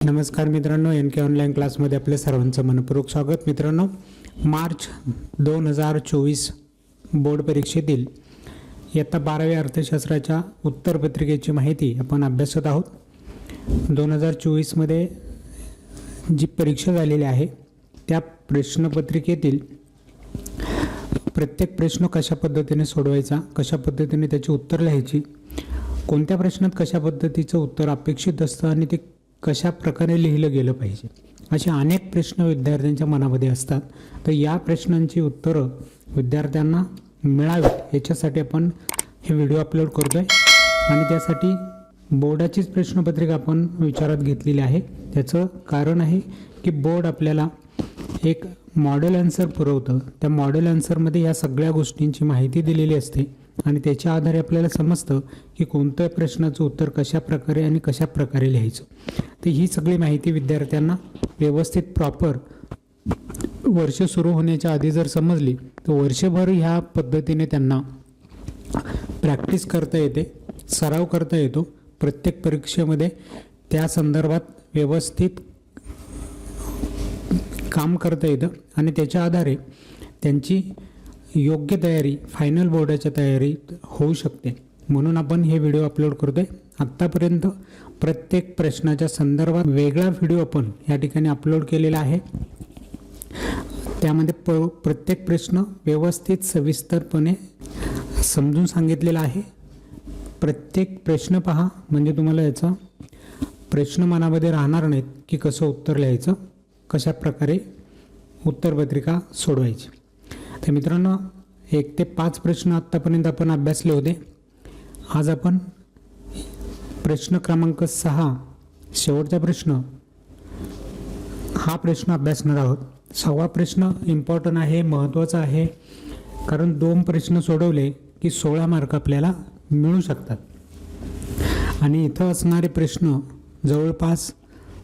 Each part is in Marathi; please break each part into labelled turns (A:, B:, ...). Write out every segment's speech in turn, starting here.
A: नमस्कार मित्रांनो एन के ऑनलाईन क्लासमध्ये आपल्या सर्वांचं मनपूर्वक स्वागत. मित्रांनो मार्च दोन हजार चोवीस बोर्ड परीक्षेतील इयत्ता बाराव्या अर्थशास्त्राच्या उत्तरपत्रिकेची माहिती आपण अभ्यासत आहोत. दोन हजार चोवीसमध्ये जी परीक्षा झालेली आहे त्या प्रश्नपत्रिकेतील प्रत्येक प्रश्न कशा पद्धतीने सोडवायचा कशा पद्धतीने त्याची उत्तर लिहायची कोणत्या प्रश्नात कशा पद्धतीचं उत्तर अपेक्षित असतं आणि ते कशा प्रकारे लिहिलं गेलं पाहिजे? असे अनेक प्रश्न विद्यार्थ्यांच्या मनामध्ये असतात. तर या प्रश्नांची उत्तरं विद्यार्थ्यांना मिळावीत. याच्यासाठी आपण हे व्हिडिओ अपलोड करतो आहे आणि त्यासाठी बोर्डाचीच प्रश्नपत्रिका आपण विचारात घेतलेली आहे. त्याचं कारण आहे की बोर्ड आपल्याला एक मॉडेल आन्सर पुरवतं. त्या मॉडेल आन्सरमध्ये या सगळ्या गोष्टींची माहिती दिलेली असते. आणि त्याच्या आधारे आपल्याला समजतं की कोणत्या प्रश्नाचं उत्तर कशा प्रकारे आणि कशा प्रकारे लिहायचं. तर ही सगळी माहिती विद्यार्थ्यांना व्यवस्थित प्रॉपर वर्ष सुरू होण्याच्या आधी जर समजली तर वर्षभर ह्या पद्धतीने त्यांना प्रॅक्टिस करता येते सराव करता येतो. प्रत्येक परीक्षेमध्ये त्या संदर्भात व्यवस्थित काम करता येतं आणि त्याच्या आधारे त्यांची योग्य तयारी फायनल बोर्डाच्या तयारीत होऊ शकते. म्हणून आपण हे व्हिडिओ अपलोड करतोय. आत्तापर्यंत प्रत्येक प्रश्नाच्या संदर्भात वेगळा व्हिडिओ आपण या ठिकाणी अपलोड केलेला आहे. त्यामध्ये प प्रत्येक प्रश्न व्यवस्थित सविस्तरपणे समजून सांगितलेला आहे. प्रत्येक प्रश्न पहा म्हणजे तुम्हाला याचा प्रश्न मनामध्ये राहणार नाहीत की कसं उत्तर लिहायचं कशा प्रकारे उत्तरपत्रिका सोडवायची. तर मित्रांनो एक ते पाच प्रश्न आत्तापर्यंत आपण अभ्यासले होते. आज आपण प्रश्न क्रमांक सहा शेवटचा प्रश्न हा प्रश्न अभ्यासणार आहोत. सहावा प्रश्न इम्पॉर्टंट आहे महत्त्वाचा आहे कारण दोन प्रश्न सोडवले की सोळा मार्क आपल्याला मिळू शकतात. आणि इथं असणारे प्रश्न जवळपास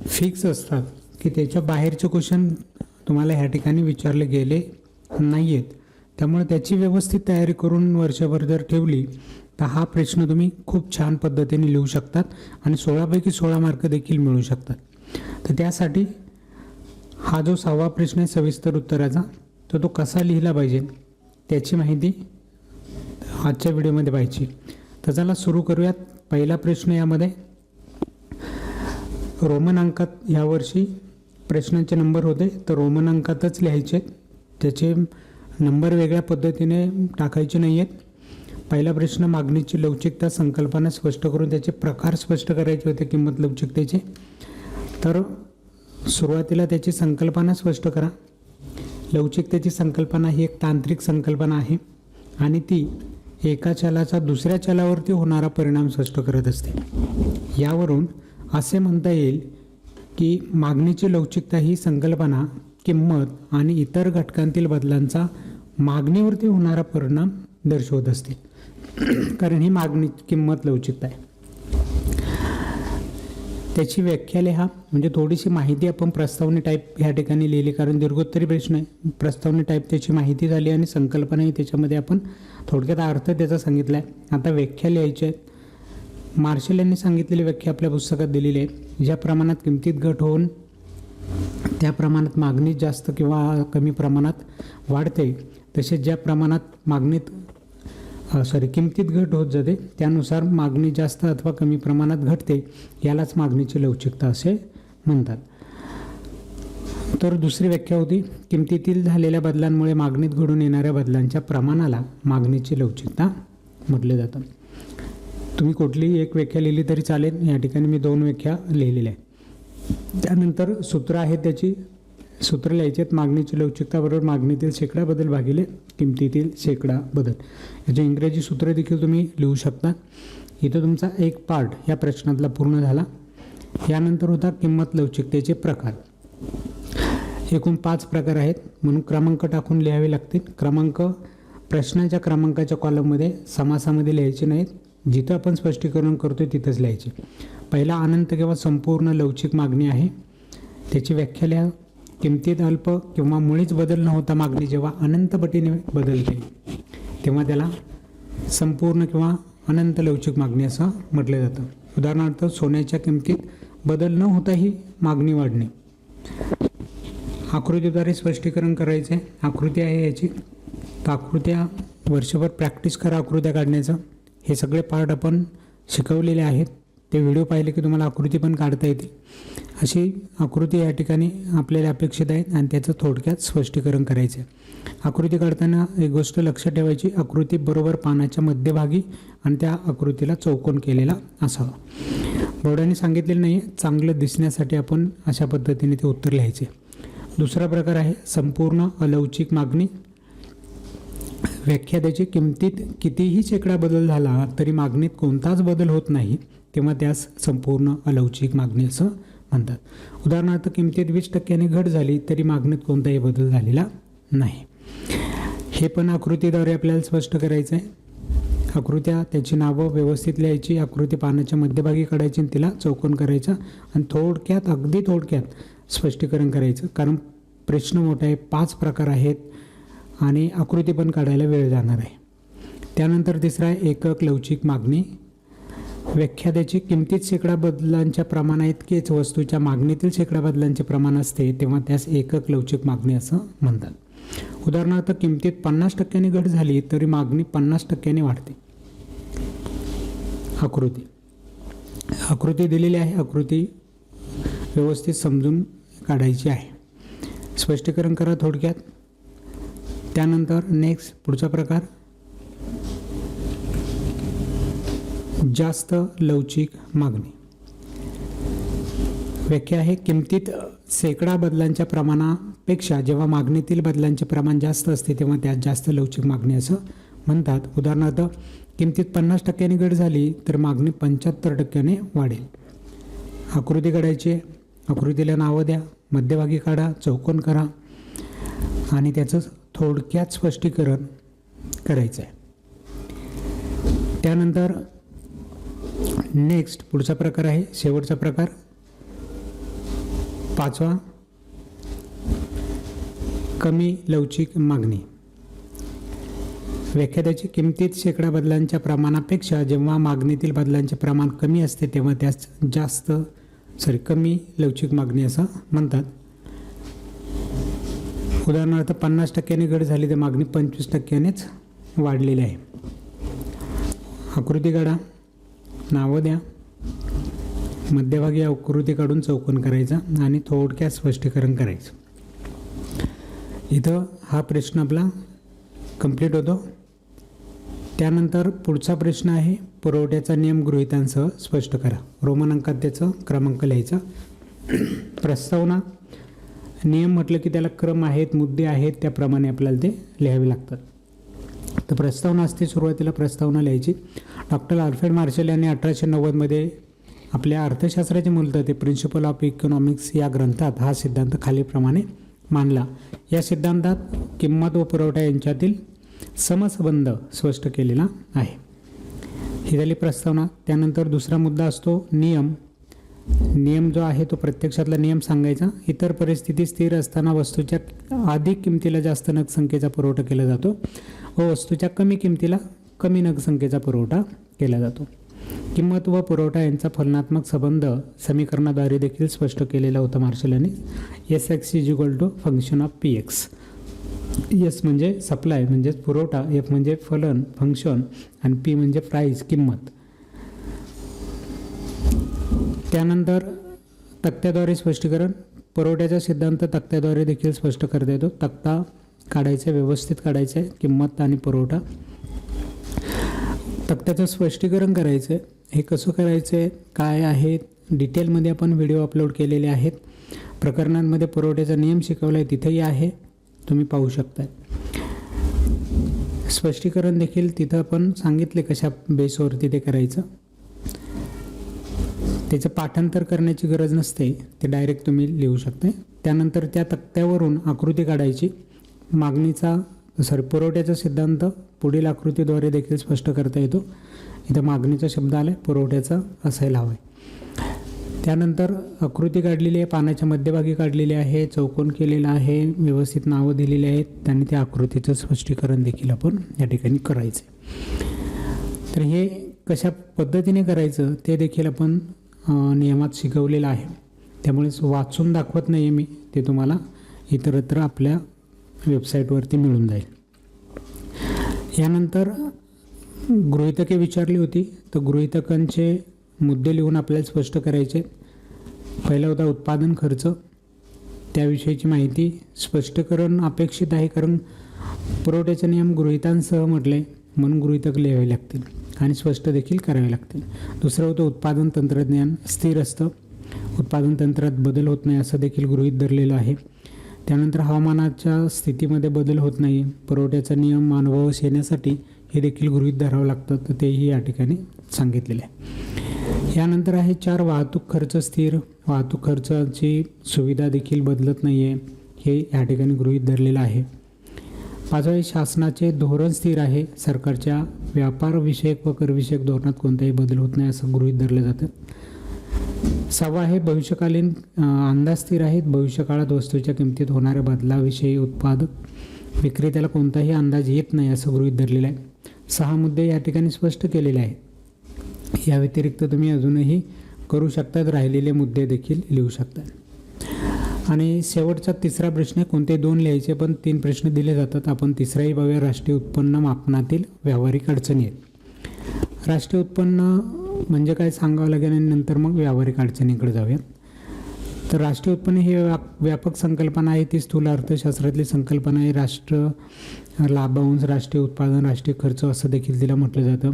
A: फिक्स असतात की त्याच्या बाहेरचे क्वेश्चन तुम्हाला ह्या ठिकाणी विचारले गेले. नाही आहेत त्यामुळे त्याची व्यवस्थित तयारी करून वर्षभर जर ठेवली तर हा प्रश्न तुम्ही खूप छान पद्धतीने लिहू शकतात आणि सोळापैकी सोळा मार्क देखील मिळू शकतात. तर त्यासाठी हा जो सहावा प्रश्न आहे सविस्तर उत्तराचा तर तो कसा लिहिला पाहिजे त्याची माहिती आजच्या व्हिडिओमध्ये पाहिजे तर चला सुरू करूयात. पहिला प्रश्न यामध्ये रोमन अंकात यावर्षी प्रश्नांचे नंबर होते तर रोमन अंकातच लिहायचे. त्याचे नंबर वेगळ्या पद्धतीने टाकायचे नाही आहेत पहिला प्रश्न मागणीची लवचिकता संकल्पना स्पष्ट करून त्याचे प्रकार स्पष्ट करायचे होते किंमत लवचिकतेचे. तर सुरुवातीला त्याची संकल्पना स्पष्ट करा. लवचिकतेची संकल्पना ही एक तांत्रिक संकल्पना आहे आणि ती एका चलाचा दुसऱ्या चलावरती होणारा परिणाम स्पष्ट करत असते. यावरून असे म्हणता येईल की मागणीची लवचिकता ही संकल्पना किंमत आणि इतर घटकांतील बदलांचा मागणीवरती होणारा परिणाम दर्शवत असते कारण ही मागणी किंमत लवचिकता आहे. त्याची व्याख्या लिहा. म्हणजे थोडीशी माहिती आपण प्रस्तावने टाईप ह्या ठिकाणी लिहिली. कारण दीर्घोत्तरी प्रश्न आहे. प्रस्तावने टाईप त्याची माहिती झाली आणि संकल्पनाही त्याच्यामध्ये आपण थोडक्यात अर्थ त्याचा सांगितला आहे आता व्याख्या लिहायच्या आहेत मार्शल यांनी सांगितलेली व्याख्या आपल्या पुस्तकात दिलेली आहे. ज्या प्रमाणात किमतीत घट होऊन त्या प्रमाणात मागणी जास्त किंवा कमी प्रमाणात वाढते तसेच ज्या प्रमाणात मागणीत सॉरी किमतीत घट होत जाते त्यानुसार मागणी जास्त अथवा कमी प्रमाणात घटते यालाच मागणीची लवचिकता असे म्हणतात. तर दुसरी व्याख्या होती किमतीतील झालेल्या बदलांमुळे मागणीत घडून येणाऱ्या बदलांच्या प्रमाणाला मागणीची लवचिकता म्हटले जातं. तुम्ही कुठलीही एक व्याख्या लिहिली तरी चालेल या ठिकाणी मी दोन व्याख्या लिहिलेल्या आहेत. त्यानंतर सूत्र आहेत त्याची. सूत्र लिहायचे आहेत मागणीची लवचिकता बरोबर मागणीतील शेकडा बदल भागिले किमतीतील शेकडा बदल याचे इंग्रजी सूत्र देखील तुम्ही लिहू शकता. इथं तुमचा एक पार्ट या प्रश्नातला पूर्ण झाला. यानंतर होता किंमत लवचिकतेचे प्रकार. एकूण पाच प्रकार आहेत. म्हणून क्रमांक टाकून लिहावे लागतील. क्रमांक प्रश्नाच्या क्रमांकाच्या कॉलममध्ये समासामध्ये लिहायचे नाहीत. जिथं आपण स्पष्टीकरण करतो तिथंच लिहायचे. पहिला अनंत किंवा संपूर्ण लवचिक मागणी आहे. त्याची व्याख्या लिहा. किमतीत अल्प किंवा मुळीच बदल न होता मागणी जेव्हा अनंतपटीने बदलते तेव्हा त्याला संपूर्ण किंवा अनंत लवचिक मागणी असं म्हटलं जातं. उदाहरणार्थ सोन्याच्या किमतीत बदल न होताही मागणी वाढणे. आकृतीद्वारे स्पष्टीकरण करायचे. आहे आकृती आहे याची. तर आकृत्या वर्षभर प्रॅक्टिस करा आकृत्या काढण्याचं. हे सगळे पार्ट आपण शिकवलेले आहेत. ते व्हिडिओ पाहिले की तुम्हाला आकृती पण काढता येते. अशी आकृती या ठिकाणी आपल्याला अपेक्षित आहेत आणि त्याचं थोडक्यात स्पष्टीकरण करायचं आहे आकृती काढताना एक गोष्ट लक्षात ठेवायची आकृती बरोबर पानाच्या मध्यभागी आणि त्या आकृतीला चौकोन केलेला असावा. बोर्डाने सांगितलेलं नाही चांगलं दिसण्यासाठी आपण अशा पद्धतीने ते उत्तर लिहायचे. दुसरा प्रकार आहे संपूर्ण अलवचिक मागणी. व्याख्या त्याची किमतीत कितीही शेकडा बदल झाला तरी मागणीत कोणताच बदल होत नाही. तेव्हा त्यास संपूर्ण अलवचिक मागणी असं म्हणतात. उदाहरणार्थ किमतीत वीस टक्क्याने घट झाली तरी मागणीत कोणताही बदल झालेला नाही. हे पण आकृतीद्वारे आपल्याला स्पष्ट करायचं आहे आकृत्या त्याची नावं व्यवस्थित लिहायची आकृती पानाच्या मध्यभागी काढायची आणि तिला चौकोन करायचा आणि थोडक्यात अगदी थोडक्यात स्पष्टीकरण करायचं. कारण प्रश्न मोठा आहे पाच प्रकार आहेत आणि आकृती पण काढायला वेळ जाणार आहे. त्यानंतर तिसरा आहे एकक लवचिक मागणी. व्याख्या त्याची किमतीत शेकडा बदलांच्या प्रमाणा इतकेच वस्तूच्या मागणीतील शेकडा बदलांचे प्रमाण असते तेव्हा त्यास एकक लवचिक मागणी असं म्हणतात. उदाहरणार्थ किमतीत पन्नास टक्क्यांनी घट झाली तरी मागणी पन्नास टक्क्यांनी वाढते. आकृती. आकृती दिलेली आहे. आकृती व्यवस्थित समजून काढायची आहे. स्पष्टीकरण करा थोडक्यात. त्यानंतर नेक्स्ट पुढचा प्रकार. जास्त लवचिक मागणी. व्याख्या आहे किमतीत शेकडा बदलांच्या प्रमाणापेक्षा जेव्हा मागणीतील बदलांचे प्रमाण जास्त असते तेव्हा त्यात जास्त लवचिक मागणी असं म्हणतात. उदाहरणार्थ किमतीत पन्नास टक्क्यांनी घट झाली तर मागणी पंच्याहत्तर टक्क्याने वाढेल. आकृती काढायची आहे. आकृतीला नावं द्या. मध्यभागी काढा चौकोन करा आणि त्याचं थोडक्यात स्पष्टीकरण करायचं आहे त्यानंतर नेक्स्ट पुढचा प्रकार आहे शेवटचा प्रकार. पाचवा कमी लवचिक मागणी. व्याख्यात्याची किमतीत शेकडा बदलांच्या प्रमाणापेक्षा जेव्हा मागणीतील बदलांचे प्रमाण कमी असते तेव्हा त्यास जास्त सॉरी कमी लवचिक मागणी असं म्हणतात. उदाहरणार्थ पन्नास टक्क्याने घट झाली तर मागणी पंचवीस टक्क्यानेच वाढलेली आहे. आकृती गडा नावं द्या. मध्यभागी आकृती काढून चौकोन करायचा आणि थोडक्यात स्पष्टीकरण करायचं. इथं हा प्रश्न आपला कंप्लीट होतो. त्यानंतर पुढचा प्रश्न आहे पुरवठ्याचा नियम गृहितांसह स्पष्ट करा. रोमन अंकात त्याचं क्रमांक लिहायचा. प्रस्तावना. नियम म्हटलं की त्याला क्रम आहेत मुद्दे आहेत त्याप्रमाणे आपल्याला ते लिहावे लागतात. तर प्रस्तावना असते सुरुवातीला प्रस्तावना लिहायची. डॉक्टर आल्फ्रेड मार्शल यांनी अठराशे नव्वदमध्ये आपल्या अर्थशास्त्राचे मूलतः ते प्रिन्सिपल ऑफ इकॉनॉमिक्स या ग्रंथात हा सिद्धांत खालीलप्रमाणे मांडला. या सिद्धांतात किंमत व पुरवठा यांच्यातील समसंबंध स्पष्ट केलेला आहे. ही झाली प्रस्तावना. त्यानंतर दुसरा मुद्दा असतो नियम. नियम जो आहे तो प्रत्यक्षातला नियम सांगायचा. इतर परिस्थिती स्थिर असताना वस्तूच्या अधिक किमतीला जास्त नगसंख्येचा पुरवठा केला जातो व वस्तूच्या कमी किमतीला कमी नगसंख्येचा पुरवठा केला जातो. किंमत व पुरवठा यांचा फलनात्मक संबंध समीकरणाद्वारे देखील स्पष्ट केलेला होता मार्शल यांनी S X is equal to function of P X S म्हणजे सप्लाय म्हणजेच पुरवठा एफ म्हणजे फलन फंक्शन आणि पी म्हणजे प्राईस किंमत. त्यानंतर तक्त्याद्वारे स्पष्टीकरण. पुरवठ्याचा सिद्धांत तक्त्याद्वारे देखील स्पष्ट करता येतो. तक्ता काढायचा आहे व्यवस्थित काढायचं आहे किंमत आणि पुरवठा. तक्त्याचं स्पष्टीकरण करायचं आहे हे कसं करायचं आहे काय आहे? डिटेलमध्ये आपण व्हिडिओ अपलोड केलेले आहेत. प्रकरणांमध्ये पुरवठ्याचा नियम शिकवला आहे तिथेही आहे. तुम्ही पाहू शकता स्पष्टीकरण देखील तिथं आपण सांगितले कशा बेसवरती ते करायचं. त्याचं पाठांतर करण्याची गरज नसते ते डायरेक्ट तुम्ही लिहू शकता त्यानंतर त्या तक्त्यावरून आकृती काढायची. मागणीचा सॉरी पुरवठ्याचा सिद्धांत पुढील आकृतीद्वारे देखील स्पष्ट करता येतो. इथं मागणीचा शब्द आला आहे पुरवठ्याचा असायला हवा आहे त्यानंतर आकृती काढलेली आहे पानाच्या मध्यभागी काढलेली आहे चौकोन केलेला आहे व्यवस्थित नावं दिलेली आहेत आणि त्या आकृतीचं स्पष्टीकरण देखील आपण या ठिकाणी करायचं तर हे कशा पद्धतीने करायचं ते देखील आपण नियमात शिकवलेलं आहे. त्यामुळे वाचून दाखवत नाही आहे मी ते तुम्हाला इतरत्र आपल्या वेबसाईटवरती मिळून जाईल. यानंतर गृहितके विचारली होती. तर गृहितकांचे मुद्दे लिहून आपल्याला स्पष्ट करायचे. पहिला होता उत्पादन खर्च. त्याविषयीची माहिती स्पष्टीकरण अपेक्षित आहे कारण पुरवठ्याचे नियम गृहितांसह म्हटले म्हणून गृहितक लिहावे लागतील आणि स्पष्ट देखील करावे लागतील. दुसरं होतं उत्पादन तंत्रज्ञान. स्थिर असतं. उत्पादन तंत्रात बदल होत नाही असं देखील गृहित धरलेलं आहे. त्यानंतर हवामानाच्या स्थितीमध्ये बदल होत नाही. पुरवठ्याचा नियम अनुभवास येण्यासाठी हे देखील गृहीत धरावं लागतं तर तेही या ठिकाणी सांगितलेले आहे. यानंतर आहे चार वाहतूक खर्च स्थिर. वाहतूक खर्चाची सुविधा देखील बदलत नाही आहे हे या ठिकाणी गृहीत धरलेलं आहे. पाचवे शासनाचे धोरण स्थिर आहे. सरकारच्या व्यापारविषयक व करविषयक धोरणात कोणताही बदल होत नाही असं गृहीत धरलं जातं. सहावा आहे भविष्यकालीन अंदाज स्थिर आहेत. भविष्यकाळात वस्तूच्या किमतीत होणाऱ्या बदलाविषयी उत्पादक विक्रेत्याला कोणताही अंदाज येत नाही असं गृहीत धरलेलं आहे. सहा मुद्दे या ठिकाणी स्पष्ट केलेले आहेत. या व्यतिरिक्त तुम्ही अजूनही करू शकतात राहिलेले मुद्दे देखील लिहू शकतात. आणि शेवटचा तिसरा प्रश्न आहे कोणते दोन लिहायचे पण तीन प्रश्न दिले जातात. आपण तिसराही बघूया राष्ट्रीय उत्पन्न मापनातील व्यावहारिक अडचणी आहेत. राष्ट्रीय उत्पन्न म्हणजे काय सांगावं लागेल आणि नंतर मग व्यावहारिक अडचणीकडे जाऊयात. तर राष्ट्रीय उत्पन्न ही व्या व्यापक संकल्पना आहे ती स्थूल अर्थशास्त्रातली संकल्पना आहे. राष्ट्र लाभांश राष्ट्रीय उत्पादन राष्ट्रीय खर्च असं देखील तिला म्हटलं जातं.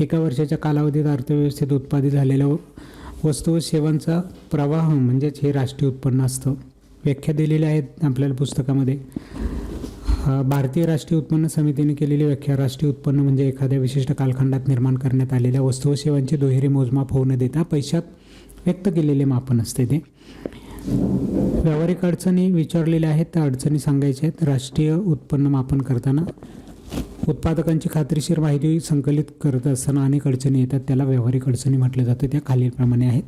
A: एका वर्षाच्या कालावधीत अर्थव्यवस्थेत उत्पादित झालेल्या वस्तू व सेवांचा प्रवाह म्हणजेच हे राष्ट्रीय उत्पन्न असतं. व्याख्या दिलेल्या आहेत आपल्याला पुस्तकामध्ये. भारतीय राष्ट्रीय उत्पन्न समितीने केलेली व्याख्या राष्ट्रीय उत्पन्न म्हणजे एखाद्या विशिष्ट कालखंडात निर्माण करण्यात आलेल्या वस्तू व सेवांचे दुहेरी मोजमाप होऊ न देता पैशात व्यक्त केलेले मापन असते ते. व्यावहारिक अडचणी विचारलेल्या आहेत त्या अडचणी सांगायच्या आहेत. राष्ट्रीय उत्पन्न मापन करताना उत्पादकांची खात्रीशीर माहिती संकलित करत असताना अनेक अडचणी येतात. त्याला व्यावहारिक अडचणी म्हटलं जातं. त्या खालीलप्रमाणे आहेत.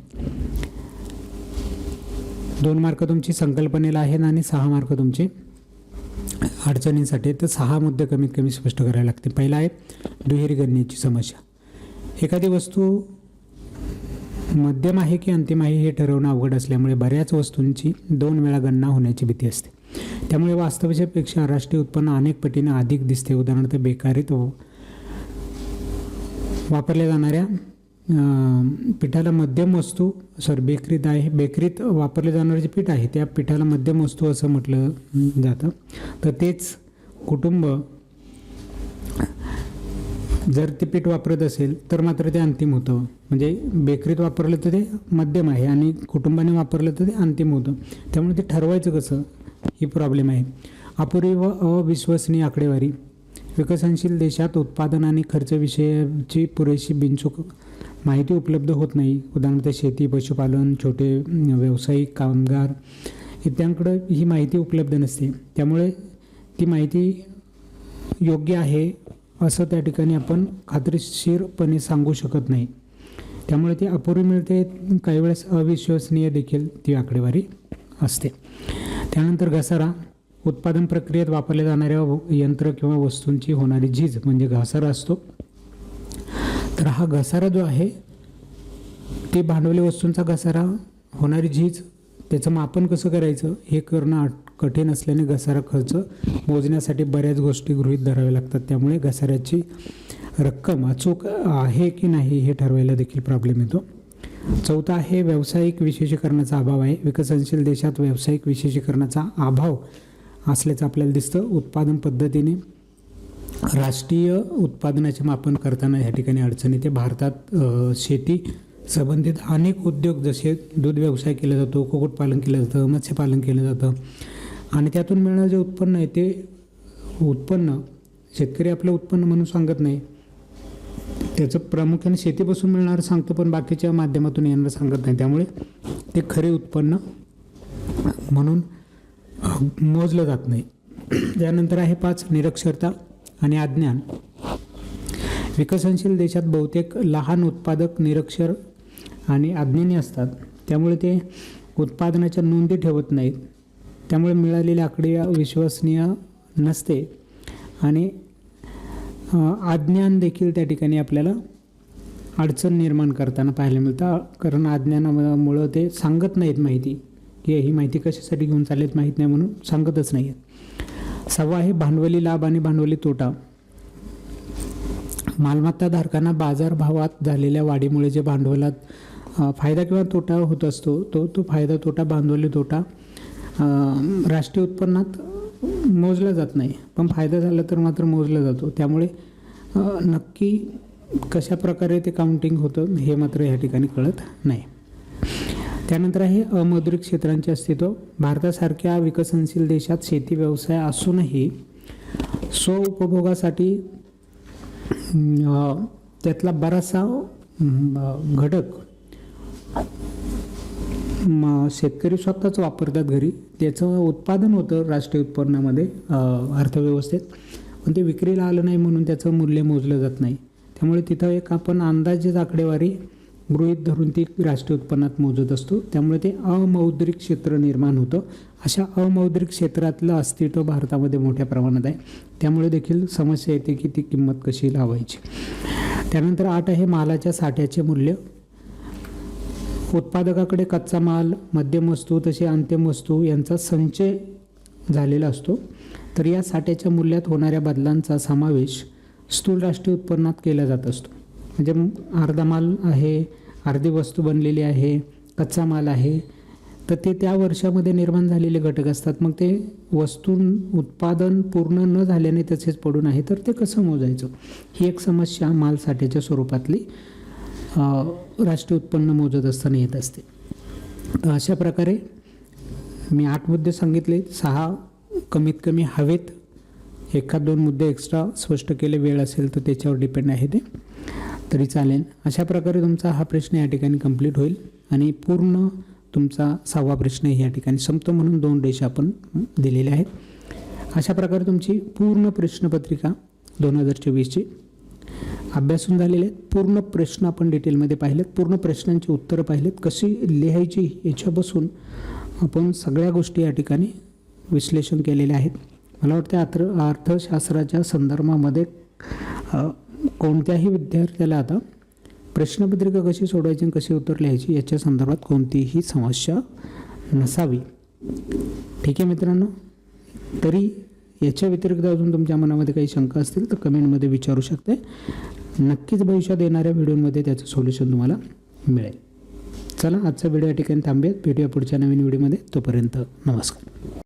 A: दोन मार्क तुमची संकल्पनेला आहेत आणि सहा मार्क तुमचे अडचणींसाठी तर सहा मुद्दे कमीत कमी स्पष्ट करायला लागतील. पहिला आहे दुहेरी गणनेची समस्या. एखादी वस्तू मध्यम आहे की अंतिम आहे हे ठरवणं अवघड असल्यामुळे बऱ्याच वस्तूंची दोन वेळा गणना होण्याची भीती असते. त्यामुळे वास्तविकतेपेक्षा राष्ट्रीय उत्पन्न अनेक पटीने अधिक दिसते. उदाहरणार्थ बेकारीत वापरल्या जाणाऱ्या पिठाला मध्यम वस्तू सॉरी बेकरीत आहे बेकरीत वापरले जाणारे जे पीठ आहे त्या पिठाला मध्यम वस्तू असं म्हटलं जातं. तर तेच कुटुंब जर ते पीठ वापरत असेल तर मात्र ते अंतिम होतं. म्हणजे बेकरीत वापरलं तर ते मध्यम आहे आणि कुटुंबाने वापरलं तर ते अंतिम होतं. त्यामुळे ते ठरवायचं कसं? ही प्रॉब्लेम आहे. अपुरी व अविश्वसनीय आकडेवारी. विकसनशील देशात उत्पादन आणि खर्च विषयाची पुरेशी बिनचूक माहिती उपलब्ध होत नाही. उदाहरणार्थ शेती पशुपालन छोटे व्यावसायिक कामगार इत्यांकडं ही माहिती उपलब्ध नसते. त्यामुळे ती माहिती योग्य आहे असं त्या ठिकाणी आपण खात्रीशीरपणे सांगू शकत नाही. त्यामुळे ती अपुरी मिळते. काही वेळेस अविश्वसनीय देखील ती आकडेवारी असते. त्यानंतर घसारा. उत्पादन प्रक्रियेत वापरल्या जाणाऱ्या व- यंत्र किंवा वस्तूंची होणारी झीज म्हणजे घसारा असतो. तर हा घसारा जो आहे ते भांडवली वस्तूंचा घसारा होणारी झीज त्याचं मापन कसं करायचं हे करणं कठीण असल्याने घसारा खर्च मोजण्यासाठी बऱ्याच गोष्टी गृहीत धराव्या लागतात. त्यामुळे घसाऱ्याची रक्कम अचूक आहे की नाही हे ठरवायला देखील प्रॉब्लेम येतो. चौथा आहे व्यावसायिक विशेषीकरणाचा अभाव आहे. विकसनशील देशात व्यावसायिक विशेषीकरणाचा अभाव असल्याचं आपल्याला दिसतं. उत्पादन पद्धतीने राष्ट्रीय उत्पादनाचे मापन करताना ह्या ठिकाणी अडचण येते. भारतात शेती संबंधित अनेक उद्योग जसे दूध व्यवसाय केला जातो कुक्कुटपालन केलं जातं मत्स्यपालन केलं जातं. आणि त्यातून मिळणारं जे उत्पन्न आहे ते उत्पन्न शेतकरी आपलं उत्पन्न म्हणून सांगत नाही. त्याचं प्रामुख्याने शेतीपासून मिळणारं सांगतं पण बाकीच्या माध्यमातून येणारं सांगत नाही. त्यामुळे ते खरे उत्पन्न म्हणून मोजलं जात नाही. त्यानंतर आहे पाच निरक्षरता. आणि अज्ञान. विकसनशील देशात बहुतेक लहान उत्पादक निरक्षर आणि अज्ञानी असतात. त्यामुळे ते उत्पादनाच्या नोंदी ठेवत नाहीत. त्यामुळे मिळालेली आकडे विश्वसनीय नसते आणि अज्ञान देखील त्या ठिकाणी आपल्याला अडचण निर्माण करताना पाहायला मिळतं. कारण अज्ञानामुळं ते सांगत नाहीत माहिती. की ही माहिती कशासाठी घेऊन चाललेत माहीत नाही म्हणून सांगतच नाही आहेत सहावा आहे भांडवली लाभ आणि भांडवली तोटा. मालमत्ता धारकांना बाजारभावात झालेल्या वाढीमुळे जे भांडवलात फायदा किंवा तोटा होत असतो तो तो फायदा तोटा भांडवली तोटा राष्ट्रीय उत्पन्नात मोजला जात नाही. पण फायदा झाला तर मात्र मोजला जातो. त्यामुळे नक्की कशा प्रकारे ते काउंटिंग होतं हे मात्र या ठिकाणी कळत नाही. त्यानंतर आहे अमौद्रिक क्षेत्रांचे अस्तित्व. भारतासारख्या विकसनशील देशात शेती व्यवसाय असूनही स्व उपभोगासाठी त्यातला बराचसा घटक शेतकरी स्वतःच वापरतात घरी. त्याचं उत्पादन होतं राष्ट्रीय उत्पन्नामध्ये अर्थव्यवस्थेत. पण ते विक्रीला आलं नाही म्हणून त्याचं मूल्य मोजलं जात नाही. त्यामुळे तिथं एक आपण अंदाजेच आकडेवारी गृहित धरून ती राष्ट्रीय उत्पन्नात मोजत असतो. त्यामुळे ते अमौद्रिक क्षेत्र निर्माण होतं. अशा अमौद्रिक क्षेत्रातलं अस्तित्व भारतामध्ये मोठ्या प्रमाणात आहे. त्यामुळे देखील समस्या येते की ती किंमत कशी लावायची. त्यानंतर आठ आहे मालाच्या साठ्याचे मूल्य. उत्पादकाकडे कच्चा माल मध्यम वस्तू तसे अंतिम वस्तू यांचा संचय झालेला असतो. तर या साठ्याच्या मूल्यात होणाऱ्या बदलांचा समावेश स्थूल राष्ट्रीय उत्पन्नात केला जात असतो. म्हणजे अर्धा माल आहे अर्धी वस्तू बनलेली आहे कच्चा माल आहे तर ते त्या वर्षामध्ये निर्माण झालेले घटक असतात. मग ते वस्तू उत्पादन पूर्ण न झाल्याने तसेच पडून आहे. तर ते कसं मोजायचं? ही एक समस्या मालसाठ्याच्या स्वरूपातली राष्ट्रीय उत्पन्न मोजत असताना येत असते. तर अशा प्रकारे मी आठ मुद्दे सांगितले. सहा कमीत कमी हवेत एखाद दोन मुद्दे एक्स्ट्रा स्पष्ट केले वेळ असेल तर त्याच्यावर डिपेंड आहे ते. तरी चालेल. अशा प्रकारे तुमचा हा प्रश्न या ठिकाणी कंप्लीट होईल आणि पूर्ण तुमचा सहावा प्रश्न या ठिकाणी संपतो म्हणून दोन रेषा आपण दिलेल्या आहेत. अशा प्रकारे तुमची पूर्ण प्रश्नपत्रिका दोन हजार चोवीसची अभ्यासून झालेले आहेत. पूर्ण प्रश्न आपण डिटेलमध्ये पाहिलेत. पूर्ण प्रश्नांची उत्तरं पाहिलेत. कशी लिहायची याच्यापासून आपण सगळ्या गोष्टी या ठिकाणी विश्लेषण केलेल्या आहेत. मला वाटतं अर्थ अर्थशास्त्राच्या संदर्भामध्ये कोणत्याही विद्यार्थ्याला आता प्रश्नपत्रिका कशी सोडवायची आणि कशी उत्तर लिहायची याच्या संदर्भात कोणतीही समस्या नसावी. ठीक आहे मित्रांनो? तरी याच्या व्यतिरिक्त अजून तुमच्या मनामध्ये काही शंका असतील तर कमेंटमध्ये विचारू शकते. नक्कीच भविष्यात येणाऱ्या व्हिडिओमध्ये त्याचं सोल्युशन तुम्हाला मिळेल. चला आजचा व्हिडिओ या ठिकाणी थांबूयात. भेटूया पुढच्या नवीन व्हिडिओमध्ये. तोपर्यंत नमस्कार.